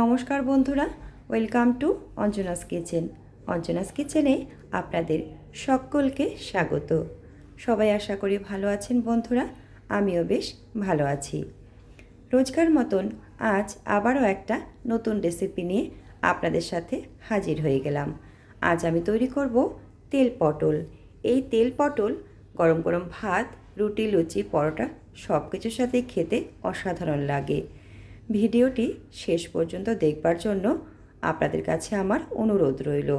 নমস্কার বন্ধুরা, welcome to Anjana's kitchen. Anjana's কিচেনে আপনাদের সকলকে স্বাগত। সবাই আশা করি ভালো আছেন বন্ধুরা, আমিও বেশ ভালো আছি। রোজকার মতন আজ আবারও একটা নতুন রেসিপি নিয়ে আপনাদের সাথে হাজির হয়ে গেলাম। আজ আমি তৈরি করব তেল পটল। এই তেল পটল, গরম গরম ভাত, রুটি, লুচি, পরোটা সব কিছুর সাথে খেতে অসাধারণ লাগে। ভিডিওটি শেষ পর্যন্ত দেখবার জন্য আপনাদের কাছে আমার অনুরোধ রইল।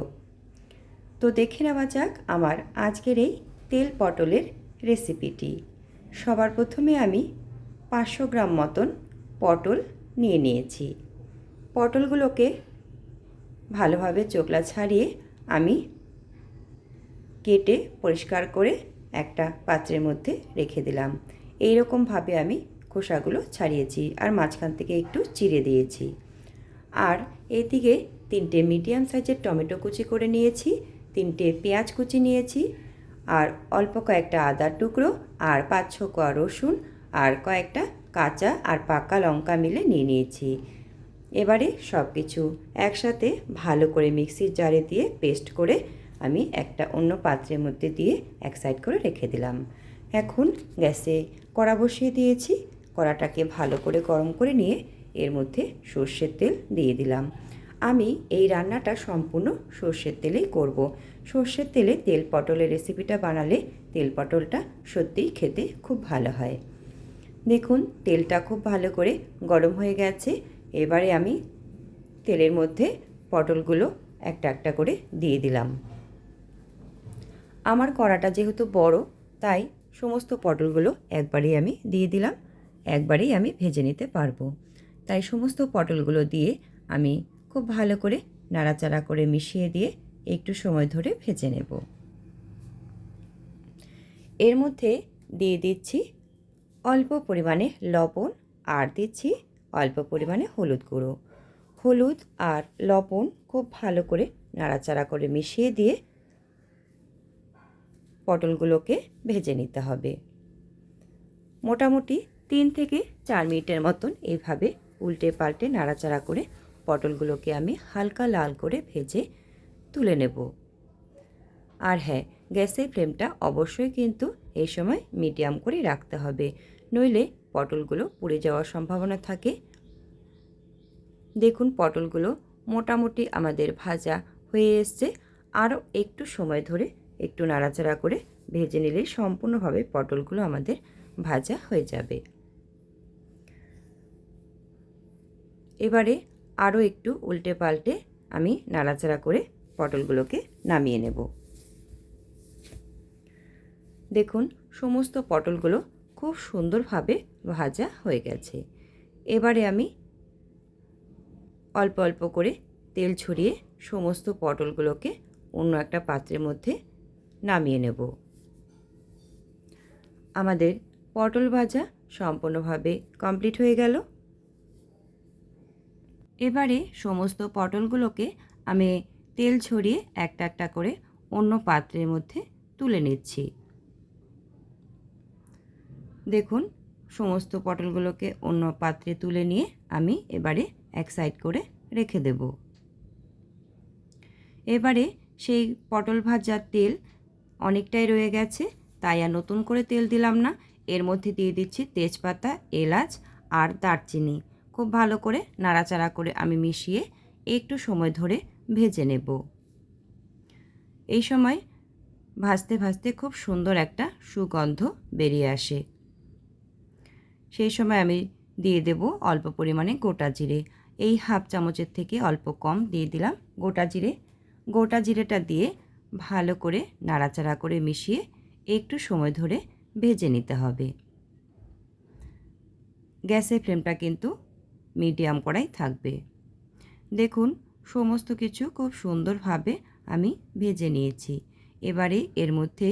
তো দেখে নেওয়া যাক আমার আজকের এই তেল পটলের রেসিপিটি। সবার প্রথমে আমি পাঁচশো গ্রাম মতন পটল নিয়ে নিয়েছি। পটলগুলোকে ভালোভাবে চোকলা ছাড়িয়ে আমি কেটে পরিষ্কার করে একটা পাত্রের মধ্যে রেখে দিলাম। এই রকমভাবে আমি খোসাগুলো ছাড়িয়েছি আর মাঝখান থেকে একটু চিড়ে দিয়েছি। আর এদিকে তিনটে মিডিয়াম সাইজের টমেটো কুচি করে নিয়েছি, তিনটে পেঁয়াজ কুচি নিয়েছি, আর অল্প কয়েকটা আদার টুকরো আর পাঁচ ছ কোয়া রসুন আর কয়েকটা কাঁচা আর পাকা লঙ্কা মিলে নিয়ে নিয়েছি। এবারে সব কিছু একসাথে ভালো করে মিক্সির জারে দিয়ে পেস্ট করে আমি একটা অন্য পাত্রের মধ্যে দিয়ে এক সাইড করে রেখে দিলাম। এখন গ্যাসে কড়া বসিয়ে দিয়েছি। কড়াটাকে ভালো করে গরম করে নিয়ে এর মধ্যে সর্ষের তেল দিয়ে দিলাম। আমি এই রান্নাটা সম্পূর্ণ সর্ষের তেলেই করব। সর্ষের তেলে তেল পটলের রেসিপিটা বানালে তেল পটলটা সত্যিই খেতে খুব ভালো হয়। দেখুন, তেলটা খুব ভালো করে গরম হয়ে গেছে। এবারে আমি তেলের মধ্যে পটলগুলো একটা একটা করে দিয়ে দিলাম। আমার কড়াটা যেহেতু বড়, তাই সমস্ত পটলগুলো একবারেই আমি দিয়ে দিলাম। একবারেই আমি ভেজে নিতে পারব। তাই সমস্ত পটলগুলো দিয়ে আমি খুব ভালো করে নাড়াচাড়া করে মিশিয়ে দিয়ে একটু সময় ধরে ভেজে নেব। এর মধ্যে দিয়ে দিচ্ছি অল্প পরিমাণে লবণ আর দিচ্ছি অল্প পরিমাণে হলুদ গুঁড়ো। হলুদ আর লবণ খুব ভালো করে নাড়াচাড়া করে মিশিয়ে দিয়ে পটলগুলোকে ভেজে নিতে হবে। মোটামুটি তিন থেকে চার মিনিটের মতন এইভাবে উল্টে পাল্টে নাড়াচাড়া করে পটলগুলোকে আমি হালকা লাল করে ভেজে তুলে নেব। আর হ্যাঁ গ্যাসের ফ্লেমটা অবশ্যই কিন্তু এই সময় মিডিয়াম করে রাখতে হবে, নইলে পটলগুলো পুড়ে যাওয়ার সম্ভাবনা থাকে। দেখুন, পটলগুলো মোটামুটি আমাদের ভাজা হয়ে এসছে। আরও একটু সময় ধরে একটু নাড়াচাড়া করে ভেজে নিলে সম্পূর্ণভাবে পটলগুলো আমাদের ভাজা হয়ে যাবে। এবারে আরও একটু উল্টে পাল্টে আমি নাড়াচাড়া করে পটলগুলোকে নামিয়ে নেব। দেখুন, সমস্ত পটলগুলো খুব সুন্দরভাবে ভাজা হয়ে গেছে। এবারে আমি অল্প অল্প করে তেল ছড়িয়ে সমস্ত পটলগুলোকে অন্য একটা পাত্রের মধ্যে নামিয়ে নেব। আমাদের পটল ভাজা সম্পূর্ণভাবে কমপ্লিট হয়ে গেল। এবারে সমস্ত পটলগুলোকে আমি তেল ছড়িয়ে একটা একটা করে অন্য পাত্রের মধ্যে তুলে নিচ্ছি। দেখুন, সমস্ত পটলগুলোকে অন্য পাত্রে তুলে নিয়ে আমি এবারে এক সাইড করে রেখে দেব। এবারে সেই পটল ভাজার তেল অনেকটাই রয়ে গেছে, তাই আর নতুন করে তেল দিলাম না। এর মধ্যে দিয়ে দিচ্ছি তেজপাতা, এলাচ আর দারচিনি। খুব ভালো করে নাড়াচাড়া করে আমি মিশিয়ে একটু সময় ধরে ভেজে নেব। এই সময় ভাজতে ভাজতে খুব সুন্দর একটা সুগন্ধ বেরিয়ে আসে। সেই সময় আমি দিয়ে দেব অল্প পরিমাণে গোটা জিরে। এই হাফ চামচের থেকে অল্প কম দিয়ে দিলাম গোটা জিরে। গোটা জিরেটা দিয়ে ভালো করে নাড়াচাড়া করে মিশিয়ে একটু সময় ধরে ভেজে নিতে হবে। গ্যাসের ফ্লেমটা কিন্তু মিডিয়াম করাই থাকবে। দেখুন, সমস্ত কিছু খুব সুন্দরভাবে আমি ভেজে নিয়েছি। এবারে এর মধ্যে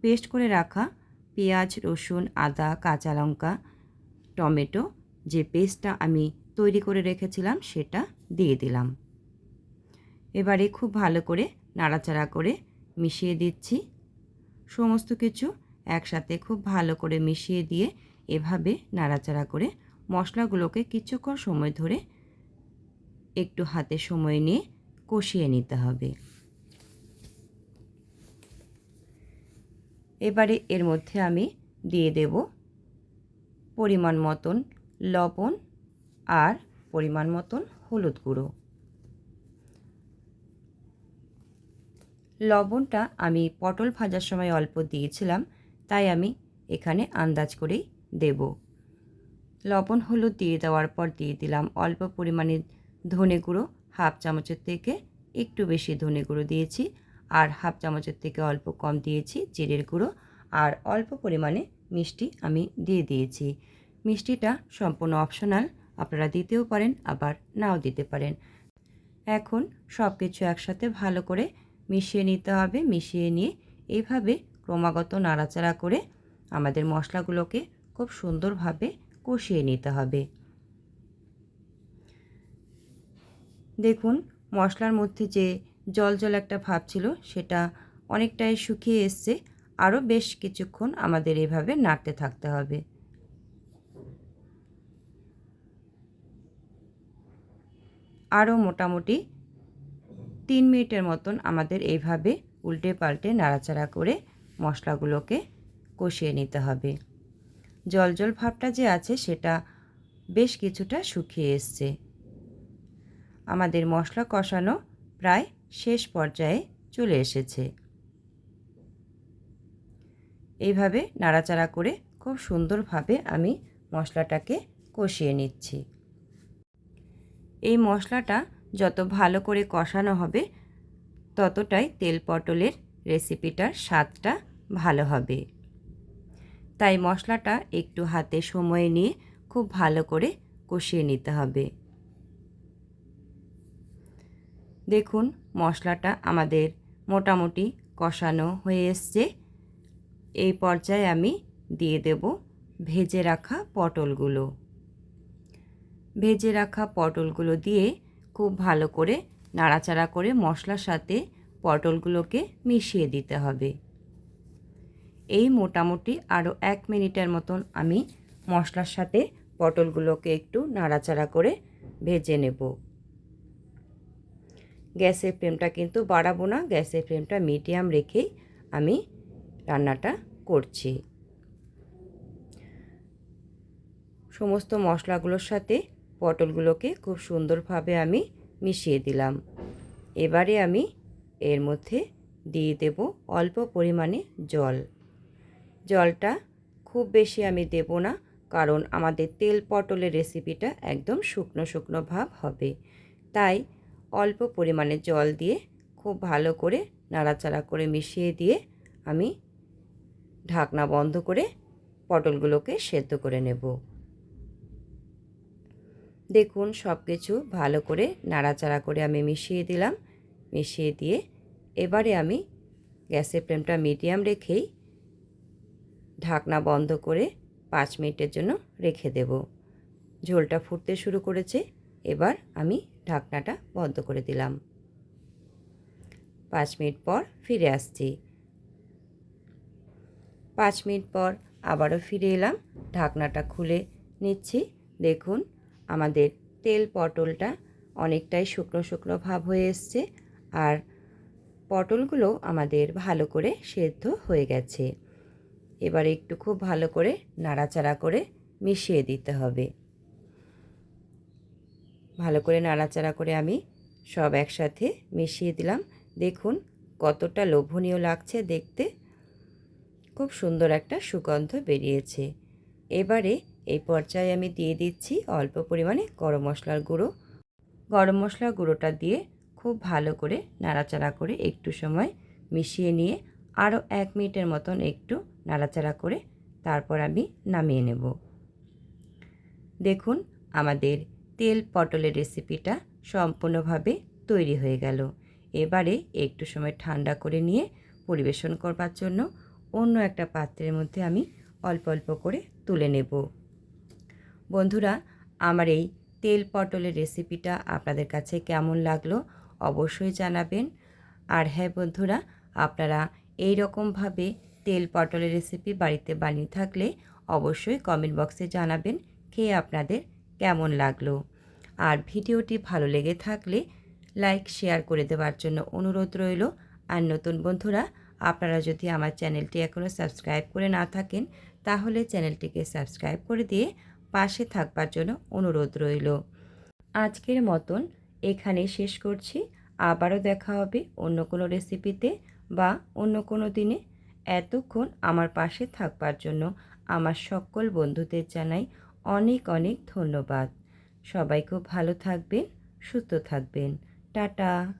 পেস্ট করে রাখা পেঁয়াজ, রসুন, আদা, কাঁচা লঙ্কা, টমেটো, যে পেস্টটা আমি তৈরি করে রেখেছিলাম সেটা দিয়ে দিলাম। এবারে খুব ভালো করে নাড়াচাড়া করে মিশিয়ে দিচ্ছি। সমস্ত কিছু একসাথে খুব ভালো করে মিশিয়ে দিয়ে এভাবে নাড়াচাড়া করে মশলাগুলোকে কিছুক্ষণ সময় ধরে একটু হাতে সময় নিয়ে কষিয়ে নিতে হবে। এবারে এর মধ্যে আমি দিয়ে দেব পরিমাণ মতন লবণ আর পরিমাণ মতন হলুদ গুঁড়ো। লবণটা আমি পটল ভাজার সময় অল্প দিয়েছিলাম, তাই আমি এখানে আন্দাজ করেই দেব। লবণ, হলুদ দিয়ে দেওয়ার পর দিয়ে দিলাম অল্প পরিমাণে ধনে গুঁড়ো, হাফ চামচের থেকে একটু বেশি ধনে গুঁড়ো দিয়েছি আর হাফ চামচের থেকে অল্প কম দিয়েছি জিরের গুঁড়ো আর অল্প পরিমাণে মিষ্টি আমি দিয়ে দিয়েছি। মিষ্টিটা সম্পূর্ণ অপশনাল, আপনারা দিতেও পারেন, আবার নাও দিতে পারেন। এখন সব কিছু একসাথে ভালো করে মিশিয়ে নিতে হবে, মিশিয়ে নিয়ে এইভাবে ক্রমাগত নাড়াচাড়া করে আমাদের মশলাগুলোকে খুব সুন্দরভাবে কষিয়ে নিতে হবে। দেখুন, মশলার মধ্যে যে জল জল একটা ভাব ছিল, সেটা অনেকটাই শুকিয়ে এসছে। আরও বেশ কিছুক্ষণ আমাদের এভাবে নাড়তে থাকতে হবে। আরও মোটামুটি তিন মিনিটের মতন আমাদের এইভাবে উল্টে পাল্টে নাড়াচাড়া করে মশলাগুলোকে কষিয়ে নিতে হবে। জল জল ভাবটা যে আছে সেটা বেশ কিছুটা শুকিয়ে এসছে। আমাদের মশলা কষানো প্রায় শেষ পর্যায়ে চলে এসেছে। এইভাবে নাড়াচাড়া করে খুব সুন্দরভাবে আমি মশলাটাকে কষিয়ে নিচ্ছি। এই মশলাটা যত ভালো করে কষানো হবে, ততটাই তেল পটলের রেসিপিটার স্বাদটা ভালো হবে। তাই মশলাটা একটু হাতে সময় নিয়ে খুব ভালো করে কষিয়ে নিতে হবে। দেখুন, মশলাটা আমাদের মোটামুটি কষানো হয়ে এসছে। এই পর্যায়ে আমি দিয়ে দেব ভেজে রাখা পটলগুলো। ভেজে রাখা পটলগুলো দিয়ে খুব ভালো করে নাড়াচাড়া করে মশলার সাথে পটলগুলোকে মিশিয়ে দিতে হবে। এই মোটামুটি আরও এক মিনিটের মতন আমি মশলার সাথে পটলগুলোকে একটু নাড়াচাড়া করে ভেজে নেব। গ্যাসের ফ্লেমটা কিন্তু বাড়াবো না, গ্যাসের ফ্লেমটা মিডিয়াম রেখেই আমি রান্নাটা করছি। সমস্ত মশলাগুলোর সাথে পটলগুলোকে খুব সুন্দরভাবে আমি মিশিয়ে দিলাম। এবারে আমি এর মধ্যে দিয়ে দেব অল্প পরিমাণে জল। জলটা খুব বেশি আমি দেব না, কারণ আমাদের তেল পটলের রেসিপিটা একদম শুকনো শুকনো ভাব হবে। তাই অল্প পরিমাণে জল দিয়ে খুব ভালো করে নাড়াচাড়া করে মিশিয়ে দিয়ে আমি ঢাকনা বন্ধ করে পটলগুলোকে সেদ্ধ করে নেব। দেখুন সব কিছু ভালো করে নাড়াচাড়া করে আমি মিশিয়ে দিলাম। মিশিয়ে দিয়ে এবারে আমি গ্যাসের ফ্লেমটা মিডিয়াম রেখেই ঢাকনা বন্ধ করে পাঁচ মিনিটের জন্য রেখে দেব। ঝোলটা ফুটতে শুরু করেছে, এবার আমি ঢাকনাটা বন্ধ করে দিলাম। পাঁচ মিনিট পর ফিরে আসছি। পাঁচ মিনিট পর আবারও ফিরে এলাম, ঢাকনাটা খুলে নিচ্ছি। দেখুন, আমাদের তেল পটলটা অনেকটাই শুকনো শুকনো ভাব হয়ে এসছে, আর পটলগুলো আমাদের ভালো করে সেদ্ধ হয়ে গেছে। এবার একটু খুব ভালো করে নাড়াচাড়া করে মিশিয়ে দিতে হবে। ভালো করে নাড়াচাড়া করে আমি সব একসাথে মিশিয়ে দিলাম। দেখুন কতটা লোভনীয় লাগছে দেখতে। খুব সুন্দর একটা সুগন্ধ বেরিয়েছে। এবারে এই পর্যায়ে আমি দিয়ে দিচ্ছি অল্প পরিমাণে গরম মশলার গুঁড়ো। গরম মশলার গুঁড়োটা দিয়ে খুব ভালো করে নাড়াচাড়া করে একটু সময় মিশিয়ে নিয়ে আরও এক মিনিটের মতন একটু নাড়াচাড়া করে তারপর আমি নামিয়ে নেব। দেখুন, আমাদের তেল পটলের রেসিপিটা সম্পূর্ণভাবে তৈরি হয়ে গেল। এবারে একটু সময় ঠান্ডা করে নিয়ে পরিবেশন করবার জন্য অন্য একটা পাত্রের মধ্যে আমি অল্প অল্প করে তুলে নেব। বন্ধুরা, আমার এই তেল পটলের রেসিপিটা আপনাদের কাছে কেমন লাগল অবশ্যই জানাবেন। আর হ্যাঁ বন্ধুরা, আপনারা এই রকমভাবে তেল পটলের রেসিপি বাড়িতে বানিয়ে থাকলে অবশ্যই কমেন্ট বক্সে জানাবেন খেয়ে আপনাদের কেমন লাগল। আর ভিডিওটি ভালো লেগে থাকলে লাইক শেয়ার করে দেওয়ার জন্য অনুরোধ রইল। আর নতুন বন্ধুরা, আপনারা যদি আমার চ্যানেলটি এখনও সাবস্ক্রাইব করে না থাকেন, তাহলে চ্যানেলটিকে সাবস্ক্রাইব করে দিয়ে পাশে থাকবার জন্য অনুরোধ রইল। আজকের মতন এখানে শেষ করছি। আবারও দেখা হবে অন্য কোনো রেসিপিতে বা অন্য কোনো দিনে। এতক্ষণ আমার পাশে থাকবার জন্য আমার সকল বন্ধুদের জানাই অনেক অনেক ধন্যবাদ। সবাই খুব ভালো থাকবেন, সুস্থ থাকবেন। টাটা।